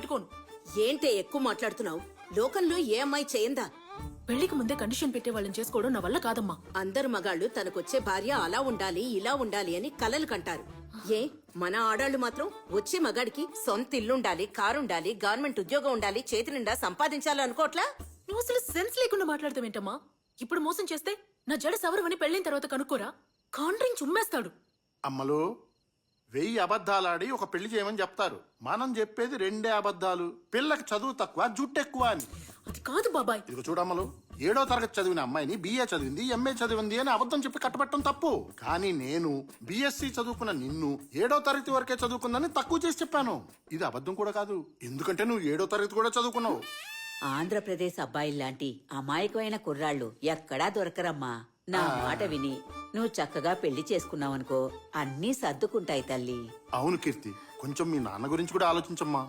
పెట్టుకోను. ఏంటే ఎక్కువ మాట్లాడుతున్నావు? లోకంలో ఏ అమ్మాయి చేయందా పెళ్ళికి ముందే కండిషన్ పెట్టే వాళ్ళని చేసుకోవడం నా వల్ల కాదమ్మా. అందరు మగాళ్ళు తనకొచ్చే భార్య అలా ఉండాలి ఇలా ఉండాలి అని కలలు కంటారు. ఏ? మన ఆడాళ్ళు మాత్రం వచ్చే మగాడికి సొంత ఇల్లుండాలి కారుండాలి గవర్నమెంట్ ఉద్యోగం ఉండాలి చేతి నిండా సంపాదించాలి అనుకోట్లా నువ్వు అసలు సెన్స్ లేకుండా మాట్లాడతావేంటమ్మా ఇప్పుడు మోసం చేస్తే నా జడ సవరమని పెళ్ళైన తర్వాత కనుక్కోరా? కాండ్రింగ్ చుమ్మేస్తాడు. అమ్మలు వెయ్యి అబద్ధాలాడి ఒక పెళ్ళి చేయమని చెప్తారు. మనం చెప్పేది రెండే అబద్ధాలు. పిల్లకి చదువు తక్కువ జుట్టు ఎక్కువ అని. అది కాదు బాబాయ్. ఇదిగో చూడమ్మలు ఏడో తరగతి చదివిన అమ్మాయిని బిఏ చదివింది ఎంఏ చదివింది అని అబద్ధం చెప్పి కట్టబెట్టడం తప్పు. కానీ నేను బిఎస్సి చదువుకున్న నిన్ను ఏడో తరగతి వరకే చదువుకుందని తక్కువ చేసి చెప్పాను. ఇది అబద్ధం కూడా కాదు. ఎందుకంటే నువ్వు ఏడో తరగతి కూడా చదువుకున్నావు. ఆంధ్రప్రదేశ్ అబ్బాయిల్లాంటి అమాయకమైన కుర్రాళ్ళు ఎక్కడా దొరకరమ్మా. నా మాట విని నువ్వు చక్కగా పెళ్ళి చేసుకున్నావనుకో అన్నీ సర్దుకుంటాయి తల్లి. అవును కీర్తి. కొంచెం మీ నాన్న గురించి కూడా ఆలోచించమ్మా.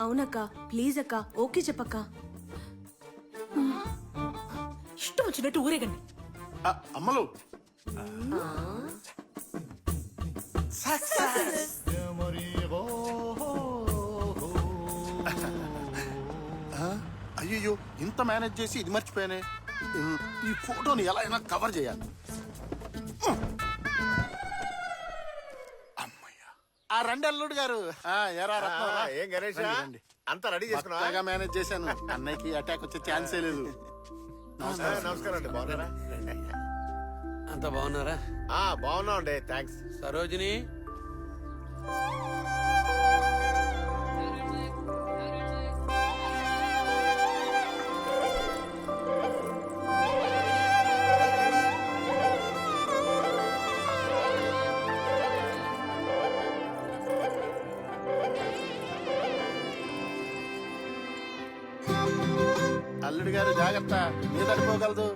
అవునక్క. ప్లీజ్ అక్క. ఓకే చెప్పక్క. ఇష్టం వచ్చినట్టు ఊరేగండి. ఆ, అమ్మలు. అయ్యో ఇంత మేనేజ్ చేసి ఇది మర్చిపోయానే? ఈ ఫోటోని ఎలా అయినా కవర్ చేయాలి. అమ్మయ్యా. ఆ రండి అల్లుడు గారు. ఆ, ఎరా రత్నం, రా. ఏం గణేష్? రండి, రండి. అంతా రెడీ చేసుకున్నా కొత్తగా మేనేజ్ చేశాను. అన్నయ్యకి అటాక్ వచ్చే ఛాన్సే లేదు. నమస్కారం అండి. బాగున్నారా? అంత బాగున్నారా? ఆ బాగున్నాం అండి. థ్యాంక్స్ సరోజిని? అల్లుడు గారు జాగ్రత్త మీద పడిపోగలదు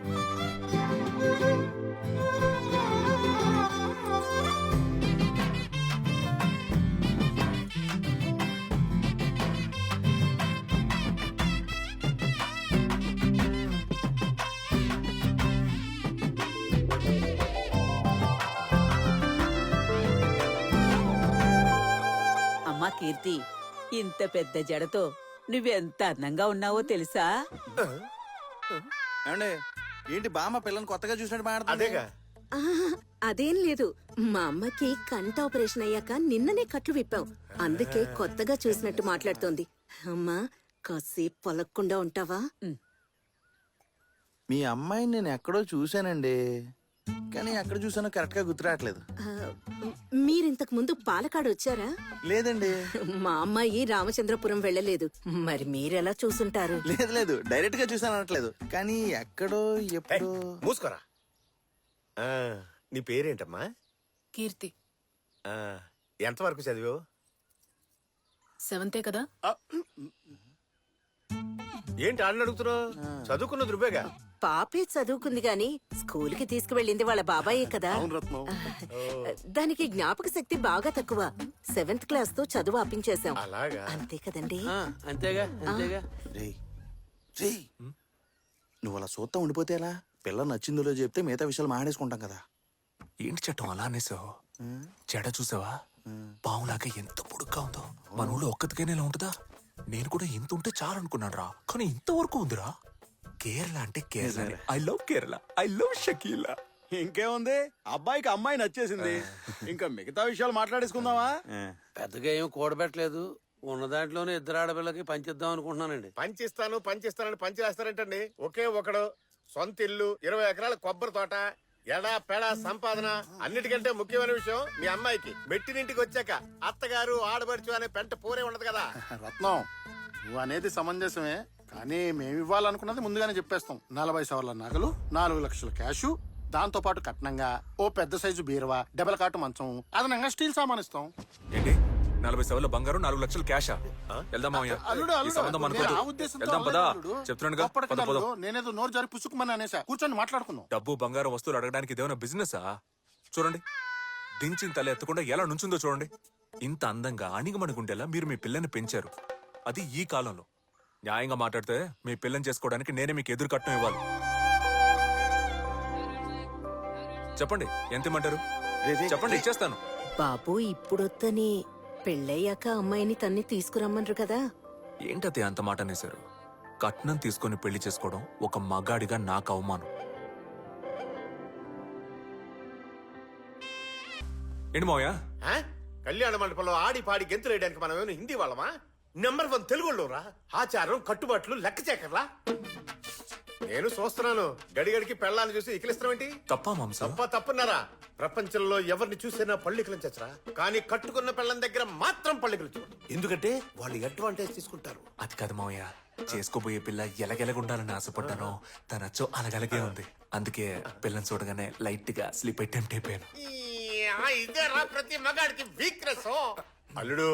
అమ్మా కీర్తి ఇంత పెద్ద జడతో నువ్వెంత అందంగా ఉన్నావో తెలుసా? ఏమండి ఏంటి బామ్మ పిల్లని కొత్తగా చూసినట్టు మాట్లాడుతుంది? అదేగా. అదేం లేదు. మా అమ్మకి కంట ఆపరేషన్ అయ్యాక నిన్ననే కట్లు విప్పాం. అందుకే కొత్తగా చూసినట్టు మాట్లాడుతోంది. అమ్మా కాసేపు పొలక్కుండా ఉంటావా? మీ అమ్మాయిని నేను ఎక్కడో చూశానండి. కానీ ఎక్కడ చూసానో కరెక్ట్గా గుర్తురావట్లేదు ఆ, మీరింతకు ముందు పాలకాడు వచ్చారా? లేదండి. మా అమ్మాయి రామచంద్రపురం వెళ్ళలేదు. మరి మీరెలా చూసుంటారు? లేదు లేదు. డైరెక్ట్గా చూసాను అనట్లేదు. కానీ ఎక్కడో ఎప్పుడో. మూసుకోరా. ఆ, నీ పేరేంటమ్మా? కీర్తి. ఆ, ఎంతవరకు చదివావు? సెవెంతే కదా? ఏంటి ఆడని అడుగుతున్నావు? చదువుకున్నది నువ్వేగా? పాపే చదువుకుంది గాని స్కూల్కి తీసుకువెళ్ళింది వాళ్ళ బాబాయే కదా. దానికి జ్ఞాపక శక్తి బాగా తక్కువ. సెవెంత్ క్లాస్తో చదువు ఆపించేశాం. అలాగా? అంతే కదండి. ఆ, అంతేగా అంతేగా. రేయ్ రేయ్. నువ్వు అలా చూస్తా ఉండిపోతే ఎలా? పిల్ల నచ్చిందో చెప్తే మిగతా విషయాలు మాట్లాడేసుకుంటాం కదా. ఏంటి చట్టం అలా అనేసావు? చెడ చూసావా? పావులాగా ఎంత పొడుగ్గా ఉందో. మన ఊళ్ళో ఒక్కతికైనా ఇలా ఉంటుందా? నేను కూడా ఇంత ఉంటే చాలు అనుకున్నాను రా కానీ ఇంతవరకు ఉందిరా. కేరళ అంటే Kerala I love Kerala I love Shakeela ఇంకేముంది? అబ్బాయికి అమ్మాయి నచ్చేసింది. ఇంకా మిగతా విషయాలు మాట్లాడేసుకుందామా? పెద్దగా ఏం కూడబెట్టలేదు. ఉన్న దాంట్లోనే ఇద్దరు ఆడపిల్లకి పంచిద్దాం అనుకుంటున్నానండి. పంచిస్తాను పంచిస్తానని పంచి వేస్తారంటండి ఒకే ఒకడు. సొంత ఇల్లు ఇరవై ఎకరాల కొబ్బరి తోట ఎడా పెడా సంపాదన అన్నిటికంటే ముఖ్యమైన విషయం మీ అమ్మాయికి. మెట్టినింటికి వచ్చాక అత్తగారు ఆడబడుచు అనే పెంట పూరే ఉండదు కదా. రత్నం నువ్వు అనేది సమంజసమే. కానీ మేము ఇవ్వాలనుకున్నది ముందుగానే చెప్పేస్తాం. నలభై సవర్ల నగలు నాలుగు లక్షల క్యాషు దాంతో పాటు కట్నంగా ఓ పెద్ద సైజు బీరువా డబల్ కాటు మంచం అదనంగా స్టీల్ సామాన్ ఇస్తాం. ఏంటి? నలభై సవర్ల బంగారం నాలుగు లక్షలు క్యాషా? వెళ్దాం మామయ్య అల్లుడు ఈ అల్లుడు. సంబంధం నేను ఆ అనుకోదు ఉద్దేశంతో వెళ్దాం పదా. అల్లుడు. చెప్తున్నానుగా గొప్పటికి పద అల్లుడు, పద. నేనేదో నోరు జారి పుసుకుమని అనేసా. కూర్చొని మాట్లాడుకుందాం. డబ్బు బంగారం వస్తువులు అడగడానికి ఇదేమైనా బిజినెసా? చూడండి. దించిన తల ఎత్తకుండా ఎలా నుంచుందో చూడండి. ఇంత అందంగా అణిగమణిగుండేలా మీరు మీ పిల్లని పెంచారు. అది ఈ కాలంలో. న్యాయంగా మాట్లాడితే మీ పిల్లని చేసుకోవడానికి నేనే మీకు ఎదురు కట్నం ఇవ్వాలి. చెప్పండి ఎంత ఇమ్మంటారు? చెప్పండి ఇచ్చేస్తాను. బాబు ఇప్పుడొద్దని పెళ్ళయ్యాక అమ్మాయిని తన్ని తీసుకురమ్మన్రు కదా. ఏంటతే అంత మాట అనేశారు? కట్నం తీసుకొని పెళ్ళి చేసుకోవడం ఒక మగాడిగా నాకు అవమానం. ఏంటి మావయ్య? కళ్యాణ మండపంలో ఆడి పాడి గెంతులు వేయడానికి మనం ఏమైనా హిందీ వాళ్ళమా? నెంబర్ వన్ తెలుగులోరా? ఆచారం కట్టుబాట్లు లెక్క చేకర్లా? నేను చూస్తున్నాను. గడిగడికి పెళ్ళాన్ని చూసి ఇకిలిస్తామేంటి తప్పా మాంసం? తప్ప తప్పున్నారా? ప్రపంచంలో ఎవరిని చూసినా పళ్ళికలను చచ్చరా కానీ కట్టుకున్న పెళ్ళం దగ్గర మాత్రం పళ్ళికలు చూడు ఎందుకంటే? వాళ్ళు అడ్వాంటేజ్ తీసుకుంటారు. అది కాదు మావయ్య. చేసుకోబోయే పిల్ల ఎలగెలగుండాలని ఆశపడ్డాను. తన అచ్చో అలగలగే ఉంది. అందుకే పిల్లని చూడగానే లైట్గా స్లీప్ అటెంప్ట్ అయిపోయాను. ఇదేరా ప్రతి మగాడికి వీక్నెస్ అల్లుడు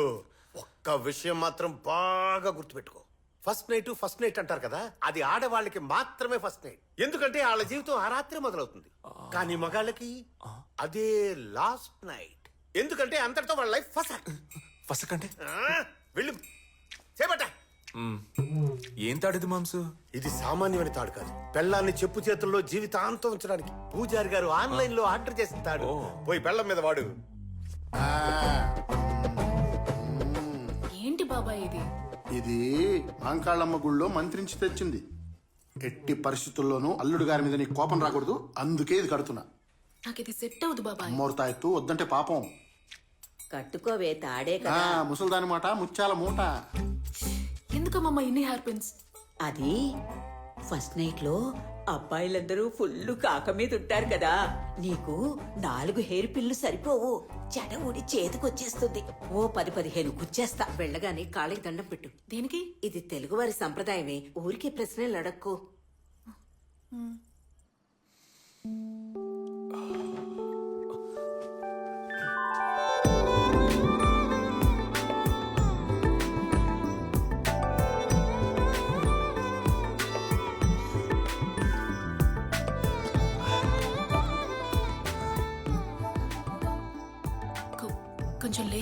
ఒక్క విషయం మాత్రం బాగా గుర్తుపెట్టుకో. ఫస్ట్ నైట్ ఫస్ట్ నైట్ అంటారు కదా అది ఆడవాళ్ళకి మాత్రమే ఫస్ట్ నైట్ ఎందుకంటే వాళ్ళ జీవితం ఆ రాత్రి మొదలవుతుంది. కానీ మగాళ్ళకి అదే లాస్ట్ నైట్ ఎందుకంటే అంతటితో వాళ్ళ లైఫ్ ఫస్ట్ ఫస్ట్ అంటే వెళ్ళు. చేపట్ట. ఏం తాడిది మాంసు? ఇది సామాన్యమైన తాడు కాదు. పెళ్ళాన్ని చెప్పు చేతుల్లో జీవితాంతం ఉంచడానికి. పూజారి గారు ఆన్లైన్లో ఆర్డర్ చేసిన తాడు. పోయి పెళ్ళం మీద వాడు. బాబాయ్ ఇది? ఇది మాంకాళ్ళమ్మ గుళ్ళో మంత్రించి తెచ్చింది. ఎట్టి పరిస్థితుల్లోనూ అల్లుడు గారి మీద నీకు కోపం రాకూడదు. అందుకే ఇది కడుతున్నా. నాకు ఇది సెట్ అవ్వదు బాబాయ్ అమ్మోరు తాయెత్తు వద్దంటే పాపం. కట్టుకోవే తాడే ఆ కదా ముసల్దాని మాట ముత్యాల మూట. ఎందుకమ్మా ఇన్ని హెయిర్ పిన్స్ అది ఫస్ట్ నైట్లో అబ్బాయిలందరూ ఫుల్ కాక మీద ఉంటారు కదా. నీకు నాలుగు హెయిర్ పిల్లు సరిపోవు. చెడ ఊడి చేతికొచ్చేస్తుంది. ఓ పది పదిహేను గుచ్చేస్తా. వెళ్ళగానే కాళ్ళకి దండం పెట్టు. దేనికి? ఇది తెలుగువారి సంప్రదాయమే. ఊరికే ప్రశ్నలు అడక్కు.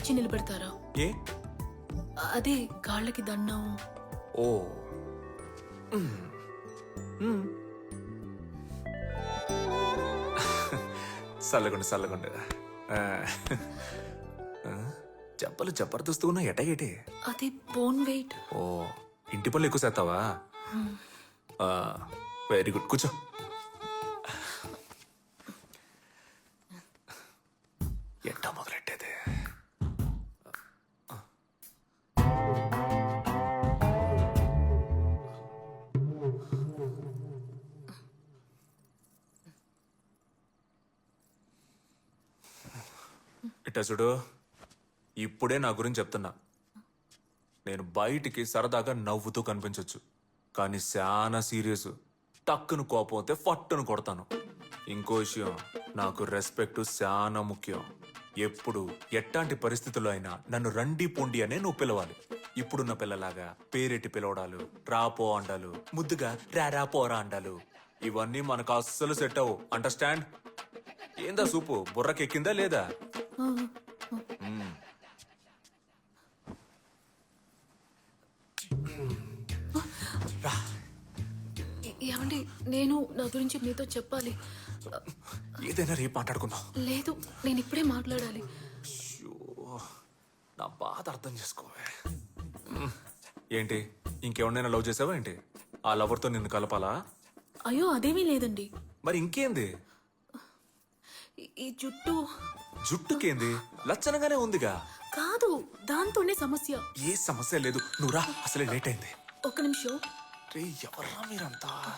కొంచెం లేచి నిలబెడతారా? ఏ? అదే కాళ్ళకి దండం. ఓ. చల్లగుండు చల్లగుండు చెప్పలు జబర్దస్త్ ఉన్నా ఎటగేటి అది బోన్ వెయిట్. ఓ ఇంటి పనులు ఎక్కువ చేస్తావా? Very good. కూర్చో. ఇట్టా ఇప్పుడే నా గురించి చెప్తున్నా. నేను బయటికి సరదాగా నవ్వుతూ కనిపించవచ్చు కానీ చాలా సీరియస్. టక్కును కోపం అయితే ఫట్టును కొడతాను. ఇంకో విషయం నాకు రెస్పెక్ట్ చాలా ముఖ్యం. ఎప్పుడు ఎట్లాంటి పరిస్థితుల్లో అయినా నన్ను రండి పొండి అనే నువ్వు పిలవాలి. ఇప్పుడున్న పిల్లలాగా పేరెట్టి పిలవడాలు రాపో అండాలు ముద్దుగా రారా పోరా అండాలు. ఇవన్నీ మనకు అస్సలు సెట్ అవ్వు. అండర్స్టాండ్ ఏందా సూపు? బుర్రకెక్కిందా లేదా? ఏమండి నేను నా గురించి మీతో చెప్పాలి. ఏదైనా రేపు మాట్లాడుకుందాం. లేదు నేను ఇప్పుడే మాట్లాడాలి. నా బాధ అర్థం చేసుకోవే. ఏంటి ఇంకెవరినైనా లవ్ చేసావా ఏంటి? ఆ లవర్తో నిన్ను కలపాలా? అయ్యో అదేమీ లేదండి. మరి ఇంకేంది? ఈ- ఈ జుట్టు జుట్టుకేంది? లచ్చనగానే ఉందిగా. కాదు దాంతోనే సమస్య. ఏ సమస్య లేదు. నువ్వు రా అసలే లేట్ అయింది. ఒక్క నిమిషం. రే ఎవర్రా మీరంతా?